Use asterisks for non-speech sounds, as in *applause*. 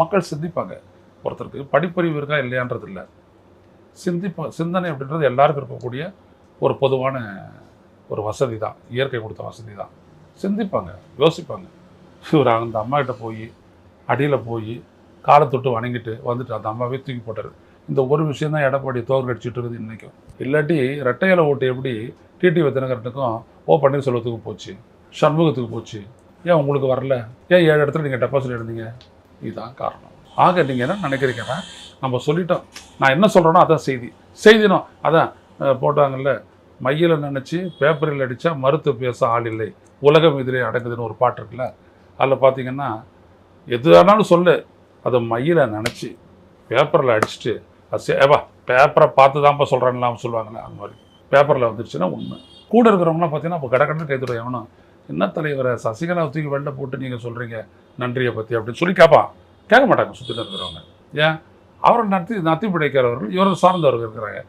மக்கள் சிந்திப்பாங்க. ஒருத்தருக்கு படிப்பறிவு இருக்கா இல்லையான்றது இல்லை. சிந்திப்பா சிந்தனை அப்படின்றது எல்லாருக்கும் இருக்கக்கூடிய ஒரு பொதுவான ஒரு வசதி தான் இயற்கை கொடுத்த வசதி தான் சிந்திப்பாங்க யோசிப்பாங்க. *laughs* இவர் அந்த அம்மாக்கிட்ட போய் அடியில் போய் காலை தொட்டு வணங்கிட்டு வந்துட்டு அந்த அம்மாவே தூக்கி போட்டார். இந்த ஒரு விஷயம் தான் எடப்பாடி தோறு கடிச்சிட்டு இருக்குது இன்றைக்கும் இல்லாட்டி ரெட்டையில ஓட்டு எப்படி டிடி தினகரனுக்கும் ஓ பன்னீர்செல்வத்துக்கும் போச்சு? சண்முகத்துக்கு போச்சு? ஏன் உங்களுக்கு வரல? ஏன் ஏழு இடத்துல நீங்கள் டெபாசிட் எடுத்தீங்க? இதுதான் காரணம். ஆக நீங்கள் என்ன நினைக்கிறீங்கன்னா நம்ம சொல்லிட்டோம். நான் என்ன சொல்கிறேனோ அதான் செய்தி. செய்தினோம் அதான் போட்டாங்கல்ல மையில் நினச்சி பேப்பரில் அடித்தா மறுத்து பேச ஆள் இல்லை. உலகம் இதிலே அடங்குதுன்னு ஒரு பாட்டு இருக்குல்ல அதில் பார்த்தீங்கன்னா எது வேணாலும் சொல்லு. அதை மையில் நினச்சி பேப்பரில் அடிச்சுட்டு அது சே- பேப்பரை பார்த்து தான்ப்பா சொல்கிறாங்களாம் சொல்லுவாங்கல்ல அந்த மாதிரி. பேப்பரில் வந்துருச்சுன்னா உண்மை. கூட இருக்கிறவங்களாம் பார்த்தீங்கன்னா இப்போ கடற்கடன்னு கைத்துடைய எவனும் என்ன தலைவரை சசிகலா தூக்கி வெளில போட்டு நீங்கள் சொல்கிறீங்க நன்றியை பற்றி அப்படின்னு சொல்லி கேட்பான். கேட்க மாட்டாங்க சுற்றிட்டு இருக்கிறவங்க. ஏன்? அவரை நடத்தி நத்தி பிடிக்கிறவர்கள் இவரை சார்ந்தவர்கள் இருக்கிறாங்க.